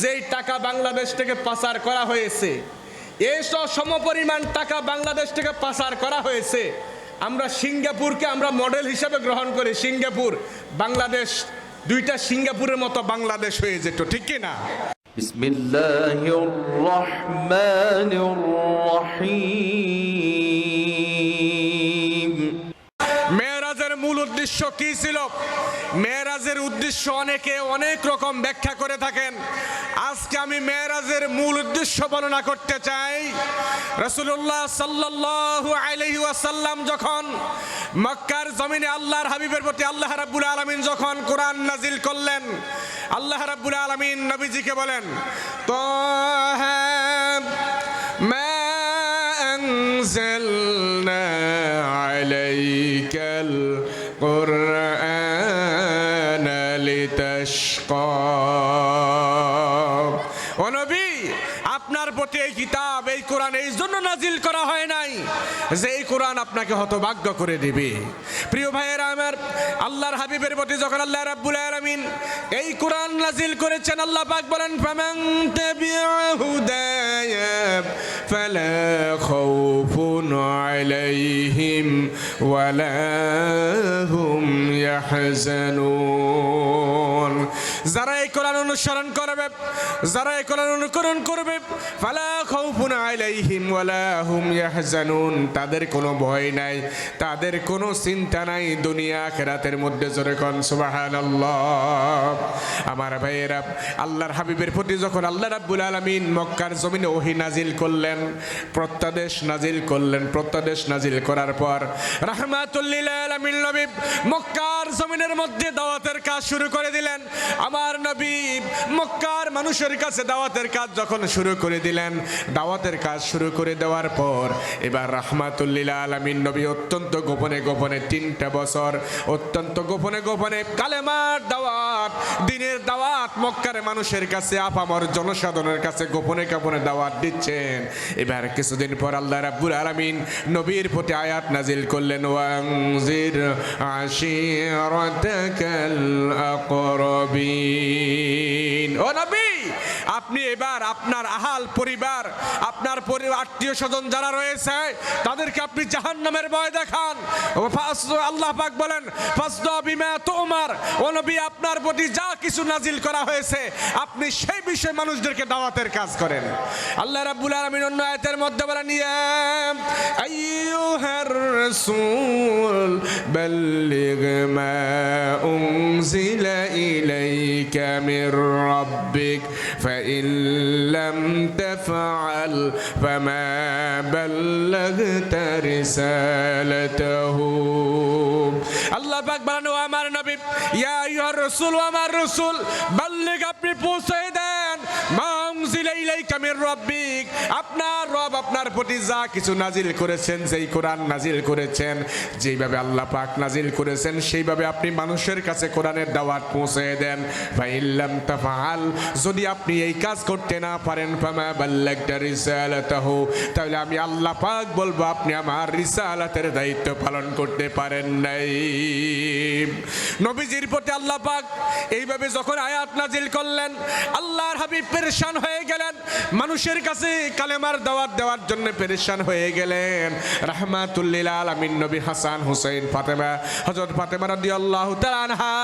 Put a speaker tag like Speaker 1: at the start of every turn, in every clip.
Speaker 1: যেই টাকা বাংলাদেশ থেকে পাচার করা হয়েছে এইসব সমপরিমাণ টাকা বাংলাদেশ থেকে পাচার করা হয়েছে, আমরা সিঙ্গাপুরকে আমরা মডেল হিসেবে গ্রহণ করি। সিঙ্গাপুর, বাংলাদেশ, দুইটা সিঙ্গাপুরের মতো বাংলাদেশ হয়ে যেত, ঠিক কি না?
Speaker 2: বিসমিল্লাহির
Speaker 1: রহমানির রহিম। উদ্দেশ্য কি ছিল মেয়েরাজের উদ্দেশ্য অনেকে অনেক রকম ব্যাখ্যা করে থাকেন আজকে আমি মেয়েরাজের মূল উদ্দেশ্য বর্ণনা করতে চাই রসুল্লাহ সাল্লাল্লাহু আলাইহি ওয়াসাল্লাম যখন মক্কার জমিনে আল্লাহর হাবিবের প্রতি আল্লাহ রাব্বুল আলামিন যখন কোরআন নাজিল করলেন আল্লাহ রাব্বুল আলামিন নবীজিকে বলেন তো ما أنزلنا عليك القرآن لتشقى. প্রতি এই কিতাব, এই কোরআন, এই জন্য নাজিল করা হয় নাই যে এই কোরআন আপনাকে হতভাগ্য করে দিবে। প্রিয় ভাইয়েরা আমার, আল্লাহর হাবিবের প্রতি যখন আল্লাহ রাব্বুল আলামিন এই কোরআন নাজিল করেছেন, আল্লাহ পাক বলেন, ফামান তাবিআ হুদায়া ফালা খাউফুন আলাইহিম ওয়ালা হুম ইয়াহজানুন। যারা এই কোরআন অনুসরণ করবে, যারা এই কোরআন অনুকরণ করবে, ফালা খাউফুন আলাইহিম ওয়ালা হুম ইয়াহজানুন। তাদের কোনো ভয় নাই, তাদের কোনো চিন্তা নাই দুনিয়া আখিরাতের মধ্যে জোরে কোন, সুবহানাল্লাহ। আমার ভাইয়েরা, আল্লাহর হাবিবের প্রতি যখন আল্লাহ রাব্বুল আলামিন মক্কার জমিনে ওহি নাজিল করলেন, প্রত্যাদেশ নাজিল করলেন, প্রত্যাদেশ নাজিল করার পর রাহমাতুল্লিল আলামিন নবী মক্কার জমিনের মধ্যে দাওয়াতের কাজ শুরু করে দিলেন। আমার নবী মক্কার মানুষের কাছে দাওয়াতের কাজ যখন শুরু করে দিলেন, দাওয়াতের কাজ শুরু করে দেওয়ার পর এবার রাহমাতুল্লিল আলামিন নবী অত্যন্ত গোপনে গোপনে তিনটা বছর অত্যন্ত গোপনে গোপনে কালেমার দাওয়াত, দিনের দাওয়াত মক্কার মানুষের কাছে, আপামর জনসাধারণের কাছে গোপনে গোপনে দাওয়াত দিচ্ছেন। এবার কিছুদিন পর আল্লাহ রাব্বুল আলামিন নবীর প্রতি আয়াত নাজিল করলেন, ওয়াংজির আশিরাতাকাল আকরাবিন ও নবী! আপনি এবার আপনার আহাল পরিবার, আপনার আত্মীয় স্বজন যারা রয়েছে, তাদেরকে আপনি জাহান্নামের ভয় দেখান। আল্লাহ পাক বলেন তোমার। ও নবী, আপনার প্রতি যা কিছু নাজিল করা হয়েছে, আপনি সেই বিষয়ে মানুষদেরকে দাওয়াতের কাজ করেন। আল্লাহ রাব্বুল আলামিন অন্য আয়াতের মধ্যে বলেন ইয়া আইয়ুহার রাসূল, বাল্লিগ মা উনজিলা ইলাইকা মির রাব্বিক। فإن لم تفعل فما بلغت رسالته. ও আমার নবী। ইয়া আইয়ুহার রাসূল আমার রাসূল, বাল্লিগ আপনি পৌঁছে দেন। আপনার রব আপনার প্রতি যা কিছু নাজিল করেছেন, যেই কোরআন নাজিল করেছেন, যেইভাবে আল্লাহ পাক নাজিল করেছেন, সেইভাবে আপনি মানুষের কাছে কোরআনের দাওয়াত পৌঁছে দেন। ফাইল্লাম তাফাল যদি আপনি এই কাজ করতে না পারেন, ফামা বাল্লাগতা রিসালাতাহু, তাহলে আমি আল্লাহ পাক বলব, আপনি আমার রিসালাতের দায়িত্ব পালন করতে পারেন নাই। নবীজির প্রতি আল্লাহ পাক এইভাবে যখন আয়াত নাজিল করলেন, আল্লাহর হাবিব পেরেশান হয়ে গেলেন। মানুষের কাছে কালেমার দাওয়াত দেওয়ার জন্য পেরেশান হয়ে গেলেন। রাহমাতুল্লিল আলামিন নবী হাসান, হুসাইন, ফাতেমা, হযরত ফাতেমা রাদিয়াল্লাহু তাআলা আনহা,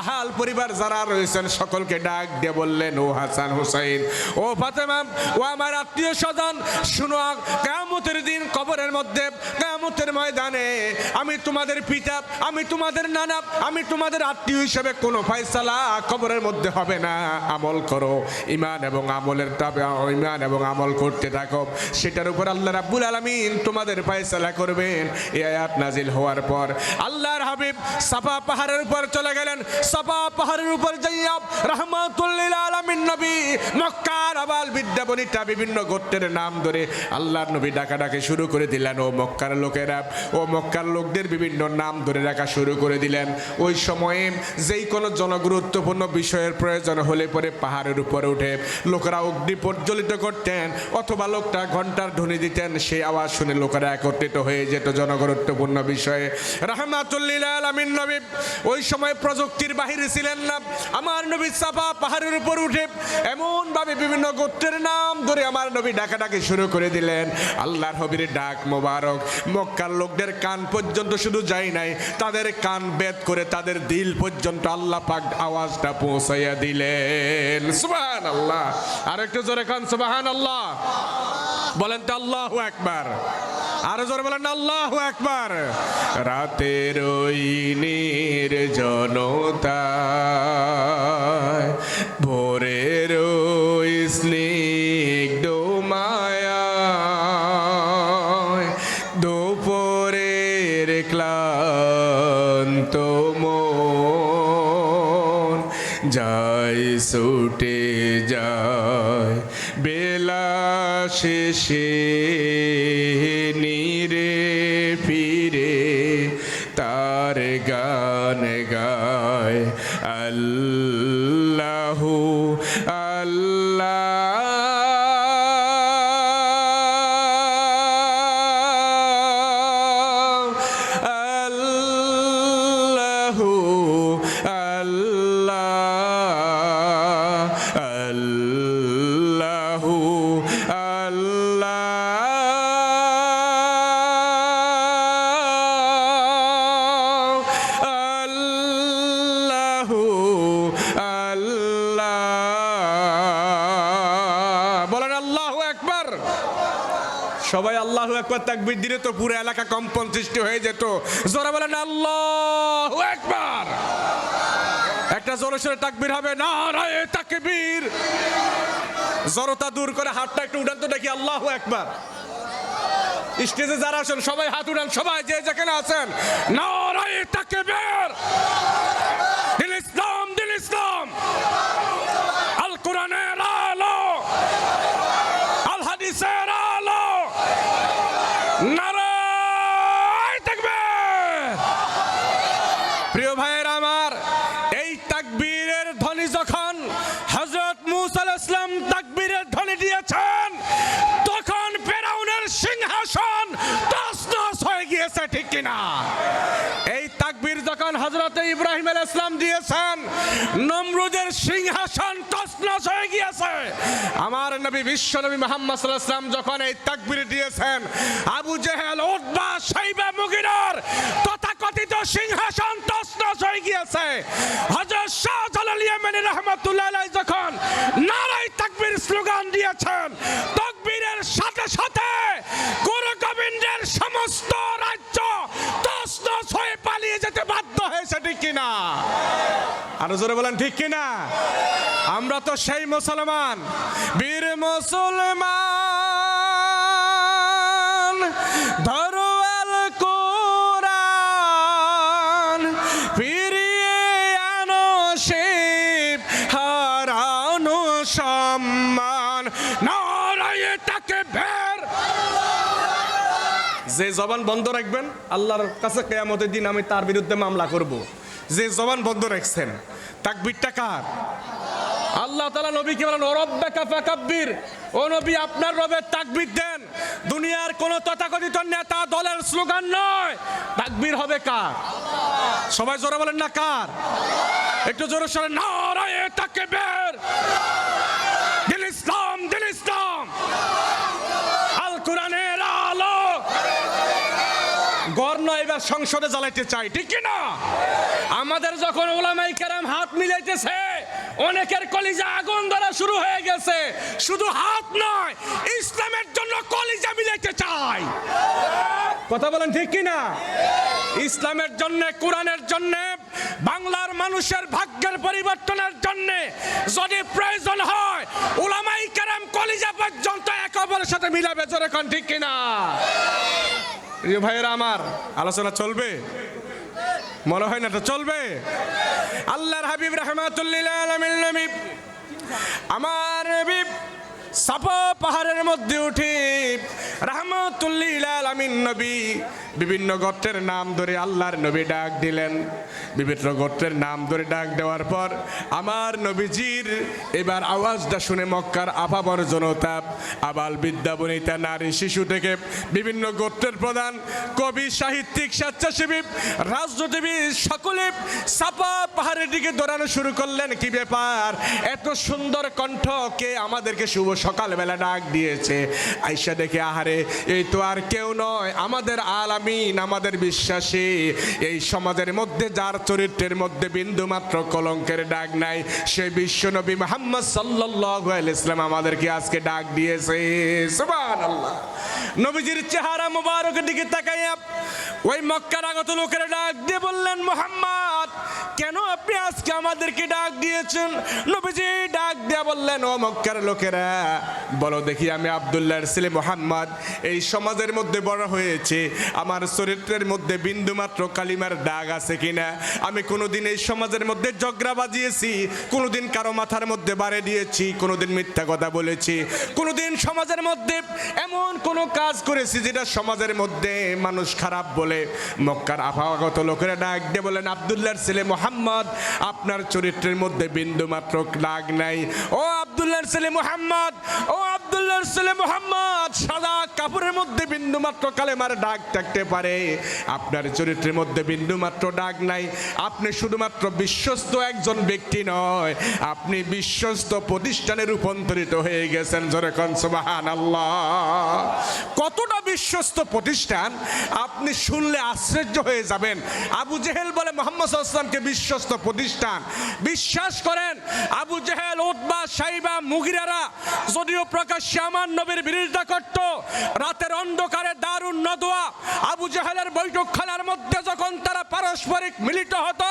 Speaker 1: আহাল পরিবার যারা রয়েছেন সকলকে ডাক দিয়ে বললেন, ও হাসান, হুসাইন, ও ফাতেমা, ও আমার আত্মীয় স্বজন, শুনো, কিয়ামতের দিন কবরের মধ্যে, কিয়ামতের ময়দানে আমি তোমাদের পিতা, আমি তোমাদের নানা আমি তোমাদের আত্মীয় হিসেবে কোনো ফয়সালা কবরের মধ্যে হবে না। আমল করো। ইমান এবং আমলের তবে ইমান এবং আমল করতে থাকো। সেটার উপর আল্লাহ রাব্বুল আলামিন তোমাদের ফয়সালা করবেন। এ আয়াত নাজিল হওয়ার পর আল্লাহর হাবিব সাফা পাহাড়ের উপর চলে গেলেন। সাফা পাহাড়ের উপর যাইয়া রহমাতুল্লিল আলামিন নবী মক্কার আবাল বিদ্যাবনিতা বিভিন্ন গোত্রের নাম ধরে আল্লাহর নবী ডাকা ডাকে শুরু করে দিলেন। ও মক্কার লোকেরা, ও মক্কার লোকদের বিভিন্ন নাম ধরে রাখা শুরু করে দিলেন। ওই সময়ে যেই কোনো জনগুরুত্বপূর্ণ বিষয়ের প্রয়োজন হলে পরে পাহাড়ের উপরে উঠে লোকেরা অগ্নি প্রজ্বলিত করতেন অথবা লোকটা ঘণ্টার ধ্বনি দিতেন, সেই আওয়াজ শুনে লোকেরা একত্রিত হয়ে যেত জনগুরুত্বপূর্ণ বিষয়ে। রাহমাতুল্লিল আলামিন নবী, ওই সময় প্রযুক্তির বাহিরে ছিলেন না। আমার নবী সাফা পাহাড়ের উপর উঠে এমন ভাবে বিভিন্ন গোত্রের নাম ধরে আমার নবী ডাকাডাকি শুরু করে দিলেন। আল্লাহর হবির ডাক মোবারক। মক্কার লোকদের কান পর্যন্ত শুধু যায় নাই। তাদের কান বেদ করে তাদের দিল পর্যন্ত আল্লাহ পাক আওয়াজটা পৌঁছাইয়া দিলেন। সুবহান আল্লাহ আর একটু জোরে খান সুবহান আল্লাহ বলেন তো আল্লাহ একবার আরও জোরে বলেন আল্লাহ একবার রাতের ওই নির্জনতা আল্লাহ, আল্লাহু, আল্লাহ। বলেন আল্লাহু একবার সবাই আল্লাহ একবার তাকবির দিলে তো পুরো এলাকা কম্পন সৃষ্টি হয়ে যেত। জোরে বলেন আল্লাহ একবার একটা জোরে সোরে তাকবির হবে না রায় তাকবীর। জড়তা দূর করে হাতটা একটু উঠান তো দেখি, আল্লাহ একবার স্টেজে যারা আছেন, সবাই হাত উঠান সবাই যে যেখানে আছেন, নারায় তাকবীর। দিল ইসলাম দিল ইসলাম। আল কোরআনের আলো। আল হাদিসের আলো। তাকবীর। প্রিয় ভাইয়ের আমার, এই তাকবীরের ইব্রাহিম আলাইহিস সালাম দিয়েছেন। নমরুদের সিংহাসন তছনছ হয়ে গিয়েছে। আমার নবী, বিশ্ব নবী মুহাম্মদ সাল্লাম যখন এই তাকবীর দিয়েছেন, আবু জেহেল উতবা সাইবা মুগিরার তথাকথিত সিংহাসন তছনছ হয়ে গিয়েছে। হযরত শাহজালাল ইয়ামানি রাহমাতুল্লাহ আলাইহি যখন নারাই তাকবীর স্লোগান দিয়েছেন, তাকবীরের সাথে সাথে গুরু গোবিন্দের সমস্ত রাজ্য হয়েছে ঠিক কিনা? আরও জোরে বলেন ঠিক কিনা? আমরা তো সেই মুসলমান বীর মুসলমান যে জবান বন্ধ রাখবেন, আল্লাহর কাছে কেয়ামতের দিন আমি তার বিরুদ্ধে মামলা করব। যে জবান বন্ধ রাখছেন, তাকবিরটা কার? আল্লাহ তালা নবীকে বলেন ওরব্বাকা ফাকাব্বির। ও নবী, আপনার রবের তাকবির দেন। দুনিয়ার কোন তথাকথিত নেতা দলের স্লোগান নয়। তাকবির হবে কার? সবাই জোরে বলেন না, কার? একটু জোরে সরে, নারায়ে তাকবীর। দিল ইসলাম দিল ইসলাম আল কোরআনের আলো এবার সংসদে জ্বালাইতে চাই, ঠিক না? আমাদের যখন ওলামাই কেরাম হাত মিলাইতেছে, অনেকের কলিজা আগুন ধরা শুরু হয়ে গেছে। শুধু হাত নয়, ইসলামের জন্য কলিজা মিলাইতে চাই। কথা বলেন ঠিক কি না? ইসলামের জন্য, কোরআনের জন্য, বাংলার মানুষের ভাগ্যের পরিবর্তনের জন্য যদি প্রয়োজন হয়, ওলামাই কেরাম কলিজা পর্যন্ত একে অপরের সাথে মিলাবে, জোরে কোন, ঠিক কিনা প্রিয় ভাইয়েরা আমার, আলোচনা চলবে? মনে হয় না তো চলবে? আল্লাহর হাবিব রহমাতুল্লিল আলমিন আমার নবী সাফা পাহাড়ের মধ্যে উঠে রাহমাতুল্লিল আলামিন নবী বিভিন্ন গোত্রের নাম ধরে আল্লাহর নবী ডাক দিলেন। বিভিন্ন গোত্রের নাম ধরে ডাক দেওয়ার পর আমার নবীজির এবার আওয়াজটা শুনে মক্কার আপাবর জনতা আবাল বিদ্যা বনিতা, নারী, শিশু থেকে বিভিন্ন গোত্রের প্রধান কবি, সাহিত্যিক, স্বেচ্ছাসেবী, রাজনীতিবিদ সকলে সাপা পাহাড়ের দিকে দৌড়ানো শুরু করলেন। কি ব্যাপার? এত সুন্দর কণ্ঠ কে আমাদেরকে শুভ সকালবেলা ডাক দিয়েছে। আইসা দেখে, আহারে, এই তো আর কেউ নয়, আমাদের আলামিন, আমাদের বিশ্বাসী। এই সমাজের মধ্যে, যার চরিত্রের মধ্যে বিন্দুমাত্র কলঙ্কের ডাক নাই সেই বিশ্বনবী মোহাম্মদ সাল্লাহ ইসলাম আমাদেরকে আজকে ডাক দিয়েছে। সুবহানাল্লাহ। নবীজির চেহারা মোবারকের দিকে তাকাইয়া ওই মক্কার আগত লোকেরা ডাক দিয়ে বললেন, মোহাম্মদ, কেন আপনি আজকে আমাদেরকে ডাক দিয়েছেন? নবীজি ডাক দিয়ে বললেন, ও মক্কার লোকেরা, বলো দেখি আমি আবদুল্লাহর ছেলে মোহাম্মদ, এই সমাজের মধ্যে বড় হয়েছে। আমার চরিত্রের মধ্যে বিন্দুমাত্র কালিমার দাগ আছে কিনা? আমি কোনোদিন এই সমাজের মধ্যে জগরা বাজিয়েছি, কোনোদিন কারও মাথার মধ্যে বাড়ে দিয়েছি, কোনোদিন মিথ্যা কথা বলেছি, কোনোদিন সমাজের মধ্যে এমন কোনো কাজ করেছি যেটা সমাজের মধ্যে মানুষ খারাপ বলে। মক্কার আবহাওয়াগত লোকেরা ডাক দিয়ে বলেন, আবদুল্লাহর ছেলে মোহাম্মদ, আপনার চরিত্রের মধ্যে বিন্দু মাত্র লাগ নাই। ও আবদুল্লাহর ছেলে মোহাম্মদ, ও আবদুল্লাহর ছেলে মোহাম্মদ সাদা কাপড়ের মধ্যে বিন্দু মাত্র কালেমার দাগ থাকতে পারে। আপনার চরিত্রের মধ্যে বিন্দু মাত্র দাগ নাই। আপনি শুধুমাত্র বিশ্বস্ত একজন ব্যক্তি নয়, আপনি বিশ্বস্ত প্রতিষ্ঠানে রূপান্তরিত হয়ে গেছেন। সুবাহান আল্লাহ কতটা বিশ্বস্ত প্রতিষ্ঠান, আপনি শুনলে আশ্চর্য হয়ে যাবেন। আবু জেহেল বলে, মোহাম্মদ আসলামকে বিশ্বস্ত প্রতিষ্ঠান। বিশ্বাস করেন, আবু জেহেল, উতবা, সাইবা, মুগিরারা যদিও প্রকাশ্যে আমার নবীর বিরোধিতা করত। রাতের অন্ধকারে দারুণ নদোয়া। আবু জেহেলের বৈঠকখানার মধ্যে যখন তারা পারস্পরিক মিলিত হতো,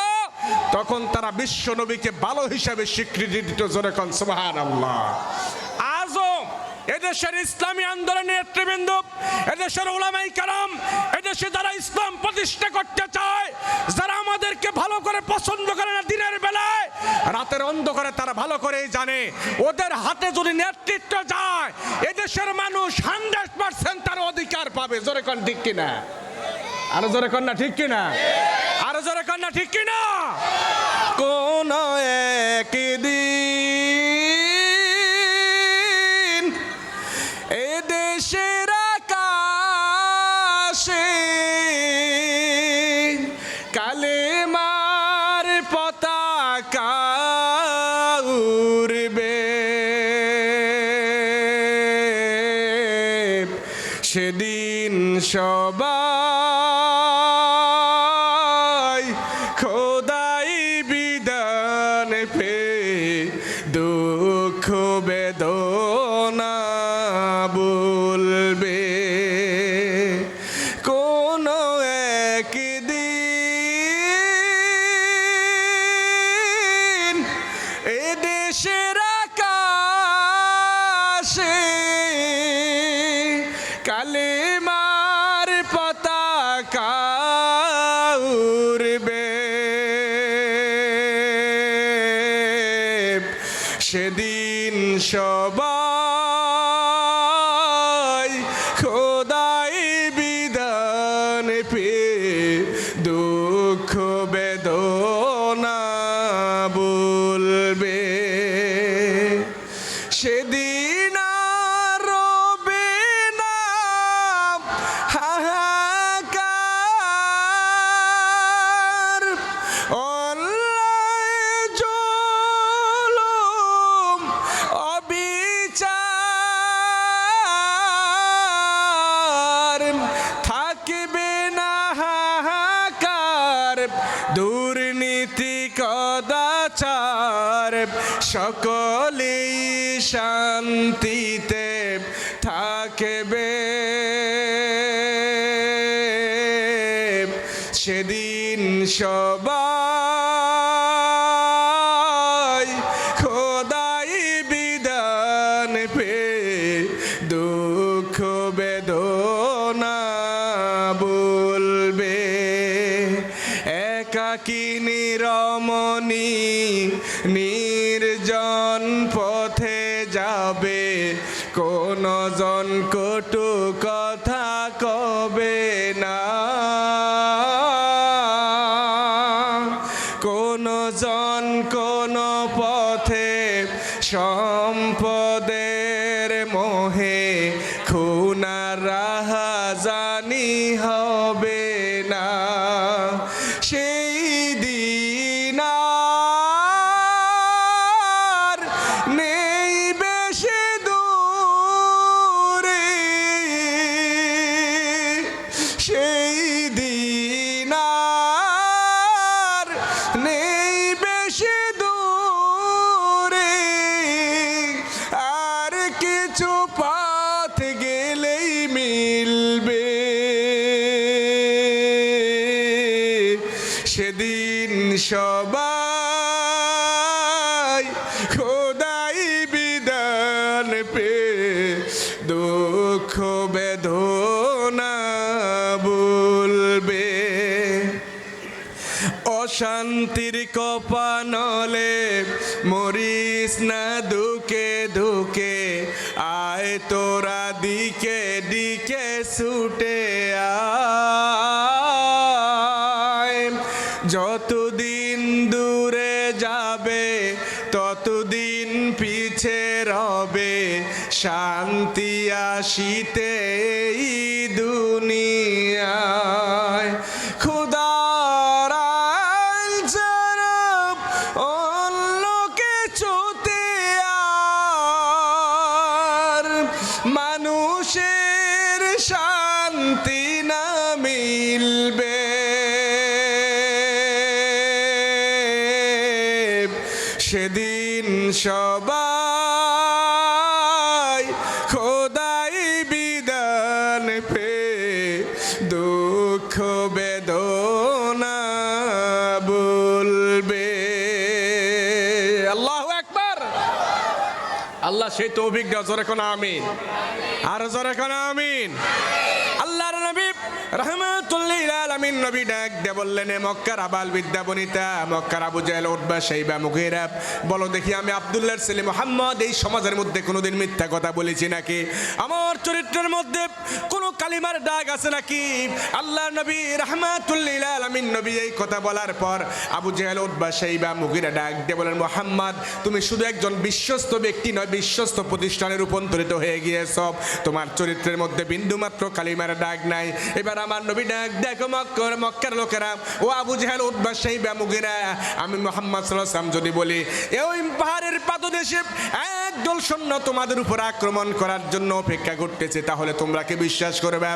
Speaker 1: তখন তারা বিশ্ব নবীকে ভালো হিসাবে স্বীকৃতি দিত যেরকম সুবাহান আল্লাহ আজও এদেশের ইসলামী আন্দোলনের নেতৃবৃন্দ, এদেশের ওলামাই কালাম এদেশে যারা ইসলাম প্রতিষ্ঠা করতে চায়, যারা আমাদেরকে ভালো করে পছন্দ করে না দিনের বেলায়, রাতের অন্ধকারে তারা ভালো করেই জানে, ওদের হাতে যদি নেতৃত্ব যায়, এদেশের মানুষ হান্ড্রেড পার্সেন্ট তার অধিকার পাবে। জোরে কন ঠিক কিনা? আরও জোরে কন না ঠিক কিনা? আরও জোরে কন না ঠিক কিনা? কোন একদিন show, but. একাকিনী রমণী নির্জন পথে যাবে। কোন জন কটু কথা অশান্তির কপানলে মরিস সবাই খোদাই বিধান পে, দুঃখ বেদনা বলবে আল্লাহ একবার আল্লাহ সেই তো অভিজ্ঞ জোরে আমিন। আর জোরে কোন আমিন। আল্লাহর নবী রহমাতুল্লিল আলামিন নবী ডাক দিয়ে বললেন মক্কার আবাল বিদ্যা বনিতা, মক্কার আবু জাহেল উঠবা সেইবা মুগিরা বলো দেখি আমি আব্দুল্লাহর ছেলে মোহাম্মদ, এই সমাজের মধ্যে কোনোদিন মিথ্যা কথা বলেছি নাকি? আমার চরিত্রের মধ্যে কোনো কালিমার দাগ আছে নাকি? আল্লাহ নবী রহমাতুল্লিল আলামিন নবী এই কথা বলার পর আবু জাহেল উঠবা সেইবা মুগিরা ডাক দিয়ে বলেন মোহাম্মদ, তুমি শুধু একজন বিশ্বস্ত ব্যক্তি নয়, বিশ্বস্ত প্রতিষ্ঠানে রূপান্তরিত হয়ে গিয়েছ। তোমার চরিত্রের মধ্যে বিন্দুমাত্র কালিমার ডাক নাই। এবার আমার নবী ডাক দেখো মক্কর মক্কার লোকেরা, ও আবু জাহেল উদ্বাস সেই ব্যামুগিরা আমি মোহাম্মদ সাল্লাম যদি বলি এই পাহাড়ের পাদদেশে একদল সৈন্য তোমাদের উপর আক্রমণ করার জন্য অপেক্ষা করতেছে, তাহলে তোমরা কি বিশ্বাস করবে?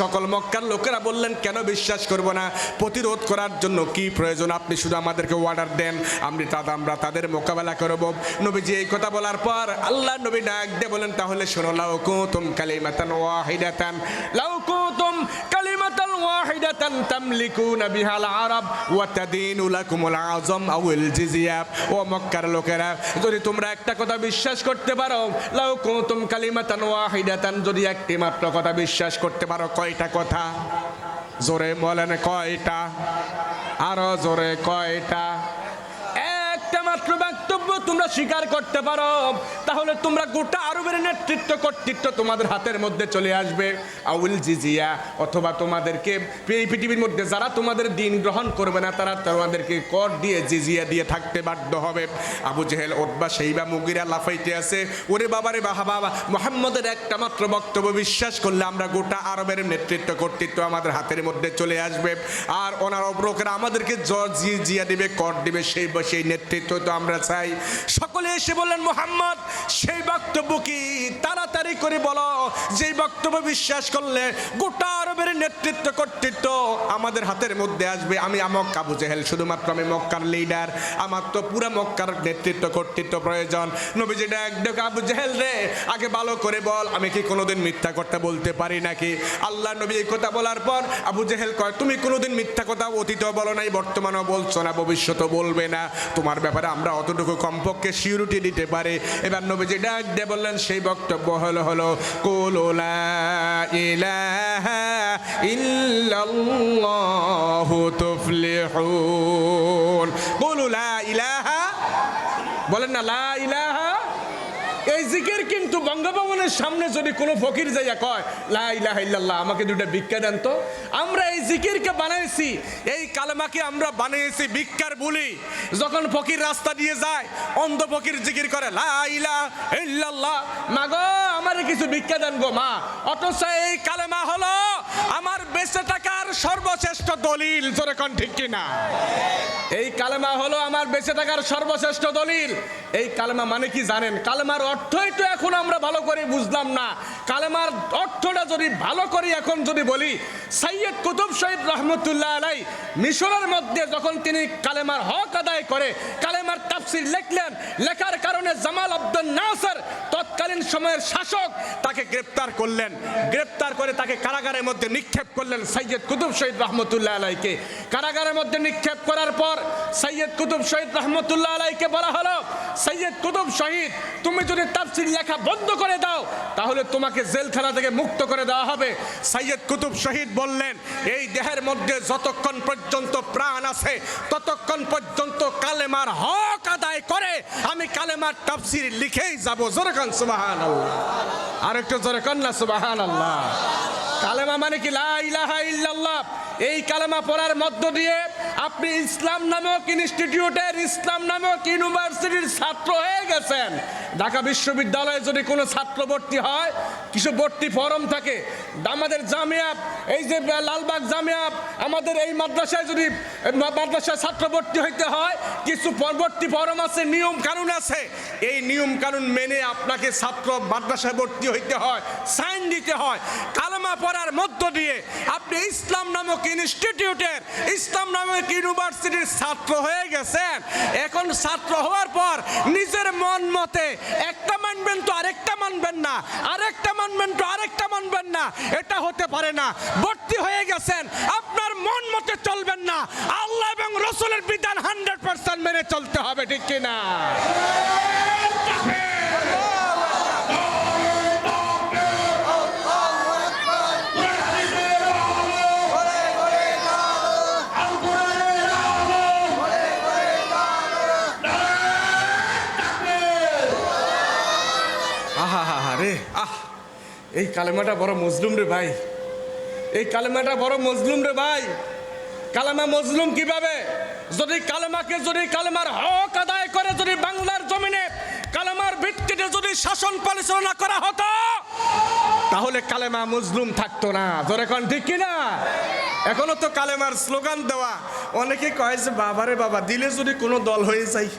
Speaker 1: সকল মক্কার লোকেরা বললেন, কেন বিশ্বাস করব না? প্রতিরোধ করার জন্য কি প্রয়োজন? আপনি শুধু আমাদেরকে অর্ডার দেন আমি তাদের আমরা তাদের মোকাবেলা করব। নবীজি এই কথা বলার পর আল্লাহ নবী ডাক দিয়ে বলেন, তাহলে শোনো, লাউ কুতুম কালিমাতান ওয়াহিদাতান, লাউ কুতুম কালিমাতান ওয়াহিদাতান তামলিকুনা বিহাল আরব ওয়া তাদিনু লাকুমুল আযম আউল জিজিয়া। ও মক্কার লোকেরা, যদি তোমরা একটা কথা বিশ্বাস করতে পারো? লাউ কুতুম কালিমাতান ওয়াহিদাতান, যদি একটি মাত্র কথা বিশ্বাস করতে পারো, কয়টা কথা? জোরে বলেন কয়টা? আরও জোরে কয়টা? তোমরা স্বীকার করতে পারো, তাহলে তোমরা গোটা আরবের নেতৃত্ব কর্তৃত্ব তোমাদের হাতের মধ্যে চলে আসবে। আউল জিজিয়া, অথবা তোমাদেরকে এই পৃথিবীর মধ্যে যারা তোমাদের দিন গ্রহণ করবে না, তারা তোমাদেরকে কর দিয়ে, জিজিয়া দিয়ে থাকতে বাধ্য হবে। আবু জেহেল, ওতবা সেইবা মুগিরা লাফাইতে আছে। ওরে বাবারে বাহা বাবা মোহাম্মদের একটা মাত্র বক্তব্য বিশ্বাস করলে আমরা গোটা আরবের নেতৃত্ব কর্তৃত্ব আমাদের হাতের মধ্যে চলে আসবে। আর ওনার অপরকেরা আমাদেরকে জিয়া দিবে, কর দিবে, সেই সেই নেতৃত্ব তো আমরা চাই। সকলে এসে বললেন, মোহাম্মদ, সেই বক্তব্য কি? তাড়াতাড়ি করে বলো। যেই বক্তব্য বিশ্বাস করলে গোটা আরবের নেতৃত্ব কর্তৃত্ব আমাদের হাতের মধ্যে আসবে। আমি মক্কা আবু জেহেল, শুধুমাত্র আমি মক্কার লিডার আমার তো পুরো মক্কার নেতৃত্ব কর্তৃত্ব প্রয়োজন। নবীজি ডাক ডাক আবু জেহেল রে, আগে ভালো করে বল, আমি কি কোনোদিন মিথ্যা কথা বলতে পারি নাকি? আল্লাহ নবী এই কথা বলার পর আবু জেহেল কয়, তুমি কোনোদিন মিথ্যা কথা অতীতও বলো নাই, বর্তমানেও বলছো না, ভবিষ্যতও বলবে না। তোমার ব্যাপারে আমরা অতটুকু কমপক্ষে সিউরিটি দিতে পারে। এবার নবীজি ডাক দিয়ে বললেন, সেই বক্তব্য হলো হলো কোলোলা ইলাহা ইল্লাল্লাহু তুফলিহুন। কুলুলা ইলাহা, বলেন না, লা ইলাহা এই জিকির কিন্তু বঙ্গভবনের সামনে যদি কোনো ফকির যাইয়া কয়, লা ইলাহা আমাকে দুটো ভিক্ষা দেন তো। আমরা এই জিকিরকে বানাইছি, এই কালেমাকে আমরা বানিয়েছি ভিক্ষার বলি। যখন ফকির রাস্তা দিয়ে যায়, অন্ধ ফকির জিকির করে আমারে কিছু ভিক্ষা দেন গো, মা। অথচ এই কালেমা হলো, আমার বেঁচে থাকার সর্বশ্রেষ্ঠ দলিল। জোরে কোন ঠিক কিনা? এই কালেমা হলো, আমার বেঁচে থাকার সর্বশ্রেষ্ঠ দলিল। এই কালেমা মানে কি জানেন? কালেমার অর্থই তো এখন আমরা ভালো করে বুঝলাম না। কালেমার অর্থটা যদি ভালো করে, এখন যদি বলি সৈয়দ কুতুব শহীদ রহমতুল্লাহ আলাই মিশরের মধ্যে যখন তিনি কালেমার হক আদায় করে, কালেমার তাফসির লিখলেন, লেখার কারণে জামাল আব্দুল নাসর তৎকালীন সময়ের শাসক তাকে গ্রেপ্তার করলেন। গ্রেপ্তার করে তাকে কারাগারের মধ্যে নিক্ষেপ করলেন সৈয়দ কুতুব শহীদ রহমতুল্লাহ আলাইকে। কারাগারের মধ্যে নিক্ষেপ করার পর সৈয়দ কুতুব শহীদ রহমতুল্লাহ আলাইকে বলা হলো সৈয়দ কুতুব শহীদ, তুমি যদি তাফসির লেখা বন্ধ করে দাও, তাহলে তোমাকে জেলখানা থেকে মুক্ত করে দেওয়া হবে। সৈয়দ কুতুব শহীদ বললেন, এই দেহের মধ্যে যতক্ষণ পর্যন্ত প্রাণ আছে, ততক্ষণ পর্যন্ত কালেমার হক আদায় করে, আমি কালেমার তাফসির লিখেই যাব। জোরে খান সুবাহান আল্লাহ আর একটু জোরে খান না সুবাহান আল্লাহ কালেমা মানে কি? লা ইলাহা ইল্লাল্লাহ। এই কালেমা পড়ার মধ্য দিয়ে আপনি ইসলাম নামক ইনস্টিটিউটের, ইসলাম নামক ইউনিভার্সিটির ছাত্র হয়ে গেছেন? ঢাকা বিশ্ববিদ্যালয়ে যদি কোনো ছাত্র ভর্তি হয়, কিছু ভর্তি ফরম থাকে আমাদের জামিয়া, এই যে লালবাগ জামিয়া, আমাদের এই মাদ্রাসায় যদি মাদ্রাসায় ছাত্র ভর্তি হইতে হয়, কিছু পরবর্তী ফরম আছে, নিয়ম কানুন আছে, এই নিয়ম কানুন মেনে আপনাকে ছাত্র মাদ্রাসায় ভর্তি হইতে হয়, সাইন দিতে হয়, কালেমা পড়ার মধ্য দিয়ে আপনি ইসলাম নামক ইনস্টিটিউটের, ইসলাম নামক ইউনিভার্সিটির ছাত্র হয়ে গেছেন। এখন ছাত্র হওয়ার পর নিজের মন মতে একটা মানবেন তো আরেকটা মানবেন না, আরেকটা মানবেন তো আরেকটা মানবেন না, এটা হতে পারে না। ভর্তি হয়ে গেছেন, আপনার মন মতে চলবেন না। আল্লাহ এবং রসুলের বিধান হান্ড্রেড পার্সেন্ট মেনে চলতে হবে, ঠিক কিনা? এই কালেমাটা বড় মজলুম রে ভাই। এই কালেমাটা বড় মজলুম রে ভাই। কালেমা মজলুম কীভাবে? যদি কালেমাকে যদি কালেমার হক আদায় করে যদি বাংলার জমিনে কালেমার ভিত্তিতে যদি শাসন পরিচালনা করা হতো, তাহলে কালেমা মজলুম থাকতো না। তোর এখন ঠিক কিনা? এখনও তো কালেমার স্লোগান দেওয়া। অনেকে কয় যে বাবারে বাবা, দিলে যদি কোনো দল হয়ে যায়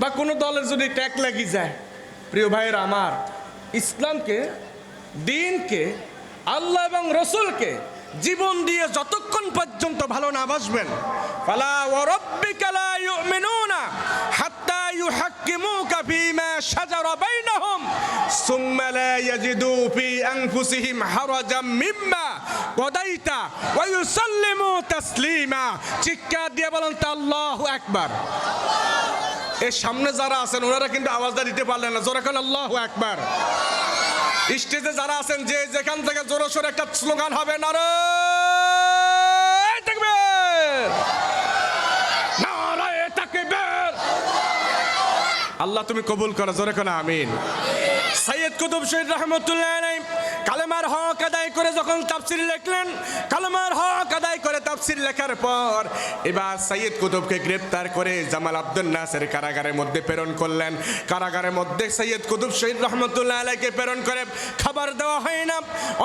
Speaker 1: বা কোনো দলের যদি ট্যাগ লাগি যায়। প্রিয় ভাইয়ের আমার, ইসলামকে দিনকে, আল্লাহ এবং রসুলকে জীবন দিয়ে যতক্ষণ পর্যন্ত ভালো না বাসবেন, ফালা ওয়ারাব্বিকা লা ইউমিনুনা হাত্তা ইউহাক্কিমুকা ফীমা শাজারা বাইনাহুম, সুম্মা লা ইয়াজিদু ফি আনফুসিহিম হারাজাম মিম্মা কদাইতা ওয়া ইউসাল্লিমু তাসলিমা। চিৎকার দিয়ে বলেন তা আল্লাহু আকবার। এর সামনে যারা আছেন, ওনারা কিন্তু আওয়াজটা দিতে পারলেন না। জোরে খান আল্লাহ একবার স্টেজে যারা আছেন, যে যেখান থেকে জোরে সোরে একটা স্লোগান হবে না রে আল্লাহ তুমি কবুল করো, জোরে কোন আমিন। সৈয়দ কুতুব শহীদ রহমতুল্লাহ কালেমার হক আদায় করে যখন তাফসির লিখলেন, কালেমার হক আদায় করে তাফসির লেখার পর এবার সৈয়দ কুতুবকে গ্রেপ্তার করে জামাল আব্দুল নাসের কারাগারের মধ্যে প্রেরণ করলেন। কারাগারের মধ্যে সৈয়দ কুতুব শহীদ রহমতুল্লাহ আলাইকে প্রেরণ করে খাবার দেওয়া হয় না।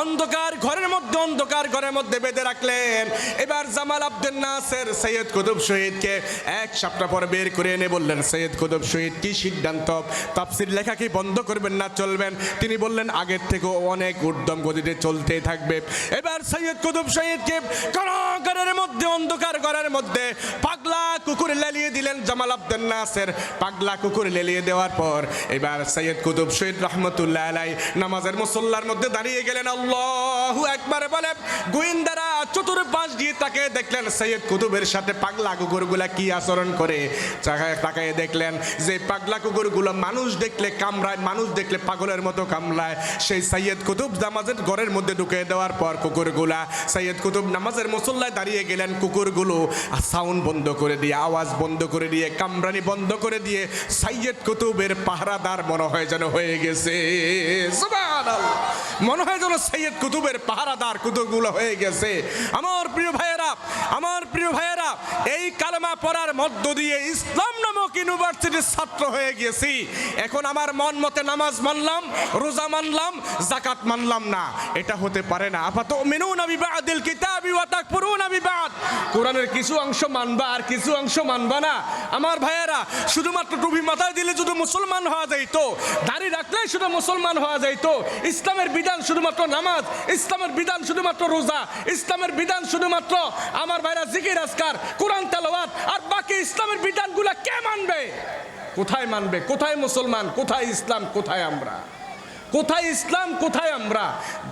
Speaker 1: অন্ধকার ঘরের মধ্যে, অন্ধকার ঘরের মধ্যে বেঁধে রাখলেন। এবার জামাল আব্দুল নাসের সৈয়দ কুতুব শহীদকে এক সপ্তাহ পর বের করে এনে বললেন সৈয়দ কুতুব শহীদ, কি সিদ্ধান্ত? তাফসির লেখা কি বন্ধ করবেন না, চলবেন? তিনি বললেন, আগের থেকেও অনেক উদ্যম গতিতে চলতেই থাকবে। এবার সৈয়দ কুতুব শহীদকে কারাগারের মধ্যে, অন্ধকার ঘরের মধ্যে পাগলা কুকুর লেলিয়ে দিলেন জামাল আব্দুল নাসের। পাগলা কুকুর লেলিয়ে দেওয়ার পর এবার সৈয়দ কুতুব শহীদ রহমতুল্লাহ আলাই নামাজের মুসল্লার মধ্যে দাঁড়িয়ে গেলেন। আল্লাহু একবার বলে গোয়েন্দারা চতুর্পাশ দিয়ে তাকে দেখলেন। সৈয়দ কুতুবের সাথে পাগলা কুকুরগুলা কি আচরণ করে? তাকায় দেখলেন যে পাগলা কুকুরগুলো মানুষ দেখলে কামড়ায়, মানুষ দেখলে পাগলের মতো কামড়ায় সেই সৈয়দ কুতুব নামাজের ঘরের মধ্যে ঢুকে দেওয়ার পর কুকুরগুলা সৈয়দ কুতুব নামাজের মুসল্লায় দাঁড়িয়ে গেলেন কুকুরগুলো। সাউন্ড বন্ধ করে দিয়ে, আওয়াজ বন্ধ করে দিয়ে, কামরানি বন্ধ করে দিয়ে সৈয়দ কুতুবের পাহারাদার মনে হয় যেন হয়ে গেছে। মনে হয় যেন সৈয়দ কুতুবের পাহারাদার কুতুবগুলো হয়ে গেছে। আমার প্রিয় ভাইয়েরা, আমার প্রিয় ভাইয়েরা এই কালেমা পড়ার মধ্য দিয়ে ইসলাম নামক ইউনিভার্সিটির ছাত্র হয়ে গেছি এখন আমার মন মতে নামাজ মানলাম, রোজা মানলাম জাকাত মানলাম না। এটা হতে পারে না। আপাতত মিনুন বিবাদিল কিতাবি ওয়া তাকফুরুন বিবাদ। কোরআনের কিছু অংশ মানবা আর কিছু অংশ মানবা না। আমার ভাইয়েরা, শুধুমাত্র টুপি মাথায় দিলে শুধু মুসলমান হওয়া যাইত, দাড়ি রাখলেই শুধু মুসলমান হওয়া যাইত। ইসলামের বিধান শুধুমাত্র নামাজ, ইসলামের বিধান শুধুমাত্র রোজা, ইসলামের বিধান শুধুমাত্র আমার ভাইরা জিকির আজকার কোরআন তেলাওয়াত, আর বাকি ইসলামের বিধানগুলো কে মানবে? কোথায় মানবে? কোথায় মুসলমান? কোথায় ইসলাম? কোথায় আমরা? কোথায় ইসলাম? কোথায় আমরা?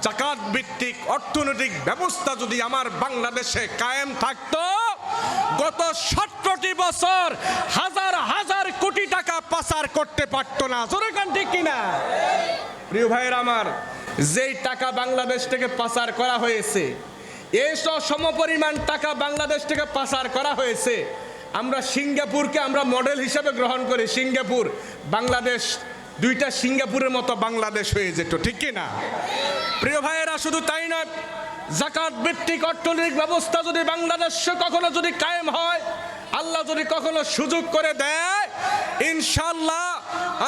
Speaker 1: জাকাত ভিত্তিক অর্থনৈতিক ব্যবস্থা যদি আমার বাংলাদেশে কায়েম থাকতো, গত সতেরোটি বছর হাজার হাজার কোটি টাকা পাচার করতে পারতো না। জোরে কান ঠিক কিনা? প্রিয় ভাইয়ের আমার, যেই টাকা বাংলাদেশ থেকে পাচার করা হয়েছে এসব সমপরিমাণ টাকা বাংলাদেশ থেকে পাচার করা হয়েছে। আমরা সিঙ্গাপুরকে আমরা মডেল হিসেবে গ্রহণ করি। সিঙ্গাপুর, বাংলাদেশ, দুইটা সিঙ্গাপুরের মতো বাংলাদেশ হয়ে যেত, ঠিক কি না প্রিয় ভাইয়েরা, শুধু তাই নয়, জাকাত ভিত্তিক অর্থনৈতিক ব্যবস্থা যদি বাংলাদেশে কখনো যদি কায়েম হয় আল্লাহ যদি কখনো সুযোগ করে দেয় ইনশাল্লাহ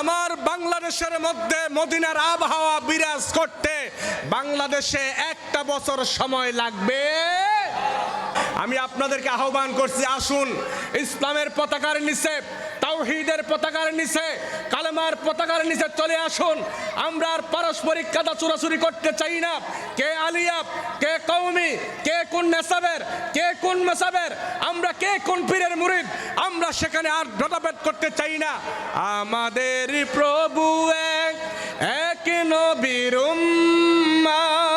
Speaker 1: আমার বাংলাদেশের মধ্যে মদিনার আবহাওয়া বিরাজ করতে বাংলাদেশে একটা বছর সময় লাগবে। আমি আপনাদেরকে আহ্বান করছি আসুন ইসলামের পতাকার নিচে তাওহিদের পতাকার নিচে কালেমার পতাকার নিচে চলে আসুন। আমরা আর পারস্পরিক কাদা চুরাচুরি করতে চাই না। কে আলিয়াব কে কৌমি কে কোন নেসাবের কে কোন মেসাবের আমরা কে কোন পীরের মুরিদ আমরা সেখানে আর ভেদাভেদ করতে চাই না। আমাদের প্রভু এক এক নবীর উম্মত,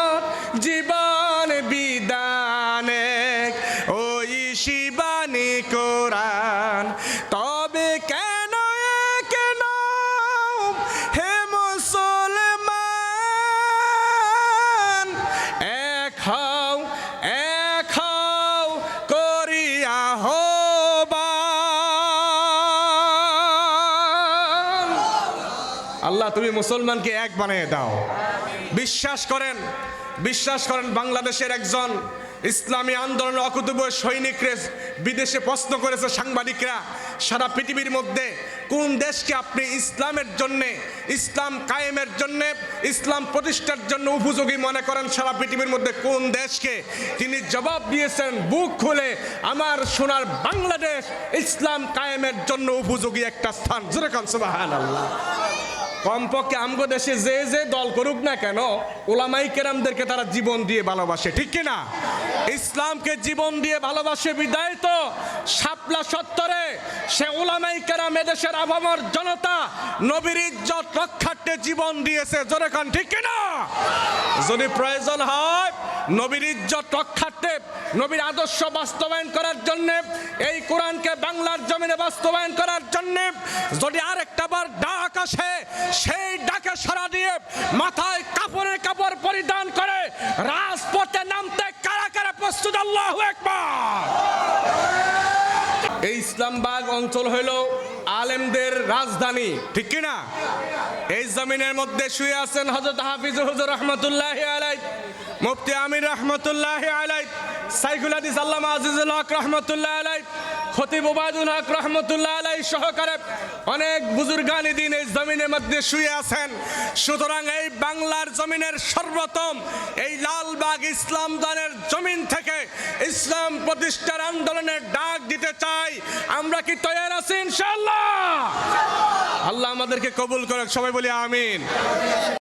Speaker 1: আল্লাহ, তুমি মুসলমানকে এক বানিয়ে দাও। বিশ্বাস করেন বিশ্বাস করেন, বাংলাদেশের একজন ইসলামী আন্দোলন অকুতুব সৈনিকরে বিদেশে প্রশ্ন করেছে সাংবাদিকরা, সারা পৃথিবীর মধ্যে কোন দেশকে আপনি ইসলামের জন্যে, ইসলাম কায়েমের জন্যে, ইসলাম প্রতিষ্ঠার জন্য উপযোগী মনে করেন? সারা পৃথিবীর মধ্যে কোন দেশকে তিনি জবাব দিয়েছেন? বুক খুলে আমার সোনার বাংলাদেশ ইসলাম কায়েমের জন্য উপযোগী একটা স্থান। জোরে কান, সুবহানাল্লাহ। কমপক্ষে আমগো দেশে যে যে দল করুক না কেন, ওলামাই কেরামদেরকে তারা জীবন দিয়ে ভালোবাসে, ঠিক কিনা ইসলামকে জীবন দিয়ে ভালোবাসে বিদায় তো, শাপলা সত্তরে সে ওলামাই কেরাম এদেশের আভামর জনতা নবীর ইজ্জত রক্ষার্থে জীবন দিয়েছে, জোরে খান ঠিক কিনা যদি প্রয়োজন হয়, নবীর ইজ্জত রক্ষার্থে, নবীর আদর্শ বাস্তবায়ন করার জন্য, এই কোরআনকে বাংলার জমিনে বাস্তবায়ন করার জন্য, যদি আরেকটা বার ডাক আসে সেই ডাকে সারা দিয়ে মাথায় কাপড়ের কাপড় পরিধান করে রাজপথে নামতে কারা কারা প্রস্তুত আল্লাহ একবার এই ইসলামবাগ অঞ্চল হইল আলেমদের রাজধানী, ঠিক কি না? এই জমিনের মধ্যে শুয়ে আছেন হজরত হাফিজ হজর রহমতুল্লাহ আলাই মুফতি আমির রহমতুল্লাহ আলাই সাইকুল হাদিস আল্লামা আজিজুল হক রহমতুল্লাহ আলাই খতিব ওবায়দুল হক রহমতুল্লাহ আলাই সহকারে অনেক বুজুর্গানি দিন এই জমিনের মধ্যে শুয়ে আছেন। সুতরাং এই বাংলার জমিনের সর্বপ্রথম এই লালবাগ ইসলাম দানের জমিন থেকে ইসলাম প্রতিষ্ঠার আন্দোলনের ডাক দিতে চাই। আমরা কি তৈরি আছি ইনশাল্লাহ আল্লাহ আমাদেরকে কবুল করে সবাই বলি আমিন।